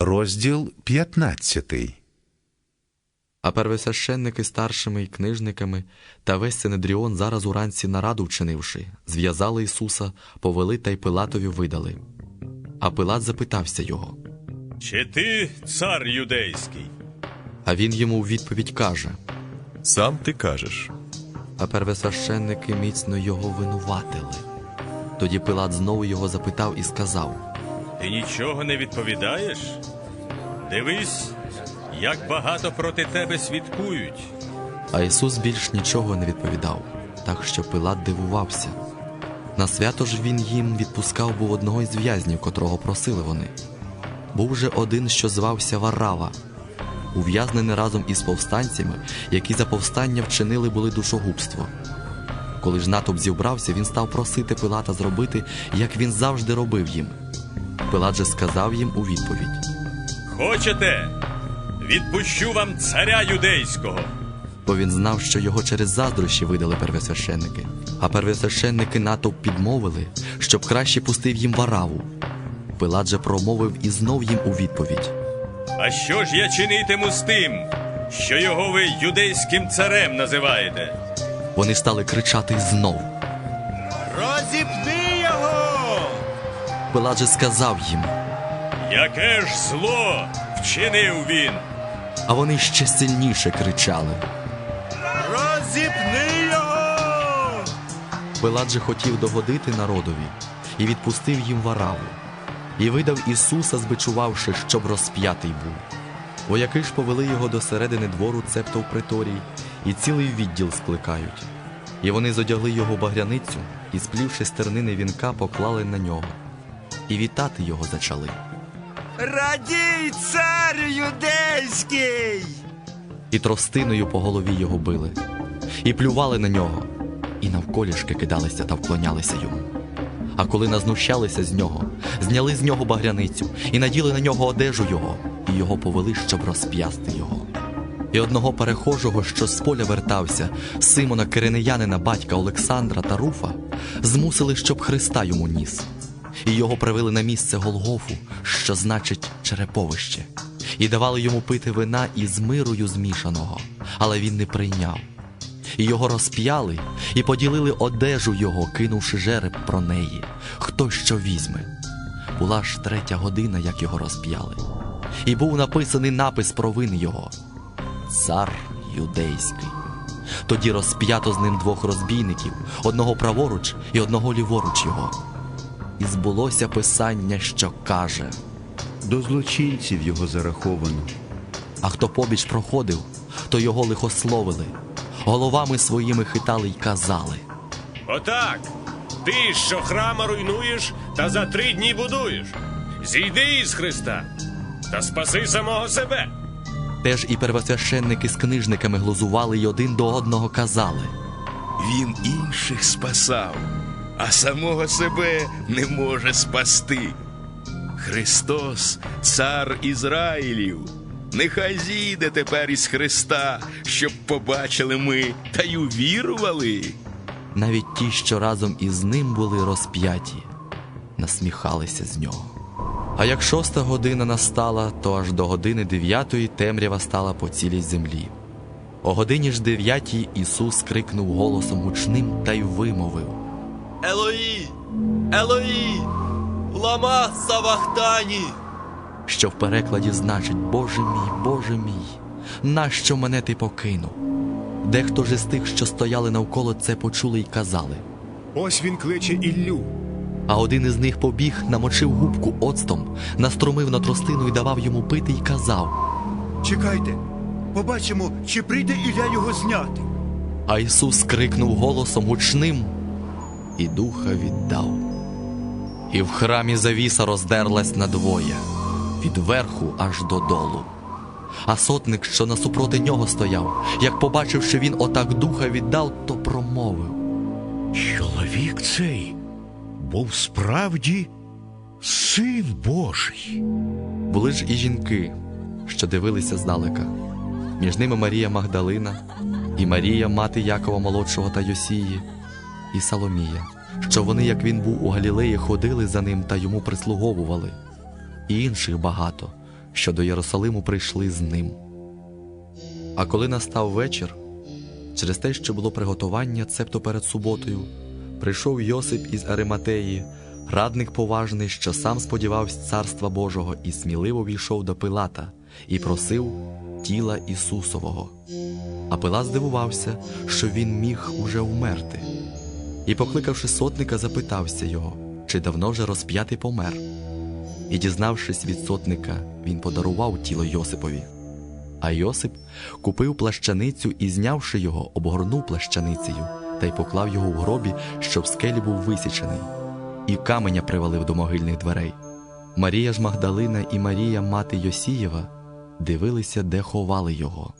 Розділ 15. А первосвященники старшими й книжниками та весь Синедріон зараз уранці нараду вчинивши, зв'язали Ісуса, повели та й Пилатові видали. А Пилат запитався його, Чи ти цар юдейський? а він йому у відповідь каже: Сам ти кажеш. А первосвященники міцно його винуватили. Тоді Пилат знову його запитав і сказав: Ти нічого не відповідаєш? Дивись, як багато проти тебе свідкують. А Ісус більш нічого не відповідав, так що Пилат дивувався. На свято ж він їм відпускав був одного із в'язнів, котрого просили вони. Був же один, що звався Варава, ув'язнений разом із повстанцями, які за повстання вчинили були душогубство. Коли ж натовп зібрався, він став просити Пилата зробити, як він завжди робив їм. Пилат же сказав їм у відповідь. Хочете? Відпущу вам царя юдейського. бо він знав, що його через заздрощі видали первосвященники. А первосвященники натовп підмовили, щоб краще пустив їм вараву. Пилат же промовив і знов їм у відповідь. А що ж я чинитиму з тим, що його ви юдейським царем називаєте? Вони стали кричати знов. Розіпни його! Пилат же сказав їм, Яке ж зло вчинив він? а вони ще сильніше кричали. Розіпни його! Пилат же хотів догодити народові і відпустив їм вараву, і видав Ісуса, збичувавши, щоб розп'ятий був. Вояки ж повели його до середини двору, цебто в приторії, і цілий відділ скликають. І вони зодягли його багряницю і, сплівши стернини вінка, поклали на нього. І вітати його зачали. Радій, цар юдейський! І тростиною по голові його били, і плювали на нього, і навколішки кидалися та вклонялися йому. А коли назнущалися з нього, зняли з нього багряницю і наділи на нього одежу його, і його повели, щоб розп'ясти його. І одного перехожого, що з поля вертався, Симона Киринеянина, батька Олександра та Руфа, змусили, щоб Христа йому ніс. І його привели на місце Голгофу, що значить череповище, і давали йому пити вина із мирою змішаного, але він не прийняв. І його розп'яли, і поділили одежу його, кинувши жереб про неї, хто що візьме. Була ж третя година, як його розп'яли, і був написаний напис про вини його Цар юдейський. Тоді розп'ято з ним двох розбійників, одного праворуч і одного ліворуч його. І збулося писання, що каже. До злочинців його зараховано. А хто побіч проходив, то його лихословили, головами своїми хитали й казали. Отак. Ти, що храма руйнуєш та за три дні будуєш. Зійди із Христа та спаси самого себе. Теж і первосвященники з книжниками глузували й один до одного казали. Він інших спасав, а самого себе не може спасти. Христос, цар Ізраїлів, нехай зійде тепер із Христа, щоб побачили ми та й увірували. Навіть ті, що разом із ним були розп'яті, насміхалися з нього. А як шоста година настала, то аж до години дев'ятої темрява стала по цілій землі. О годині ж дев'ятій Ісус крикнув голосом гучним та й вимовив. Елої! Елої! Лама Савахтані! що в перекладі значить Боже мій, Боже мій, нащо мене ти покинув? Дехто ж із тих, що стояли навколо це, почули й казали. Ось він кличе Іллю. А один із них побіг, намочив губку оцтом, наструмив на тростину і давав йому пити й казав. Чекайте, побачимо, чи прийде Ілля його зняти. А Ісус крикнув голосом гучним і духа віддав. І в храмі завіса роздерлась надвоє, від верху аж додолу. А сотник, що насупроти нього стояв, як побачив, що він отак духа віддав, то промовив. Чоловік цей був справді син Божий. Були ж і жінки, що дивилися здалека. Між ними Марія Магдалина, і Марія, мати Якова молодшого та Йосії, і Соломія, що вони, як він був у Галілеї, ходили за ним та йому прислуговували, і інших багато, що до Єрусалиму прийшли з ним. А коли настав вечір, через те, що було приготування, цебто перед суботою, прийшов Йосип із Ариматеї, радник поважний, що сам сподівався царства Божого, і сміливо війшов до Пилата і просив тіла Ісусового. А Пилат здивувався, що він міг уже вмерти. І, покликавши сотника, запитався його, чи давно вже розп'ятий помер. І, дізнавшись від сотника, він подарував тіло Йосипові. А Йосип купив плащаницю і, знявши його, обгорнув плащаницею та й поклав його в гробі, щоб скелі був висічений, і каменя привалив до могильних дверей. Марія ж Магдалина і Марія, мати Йосієва, дивилися, де ховали його.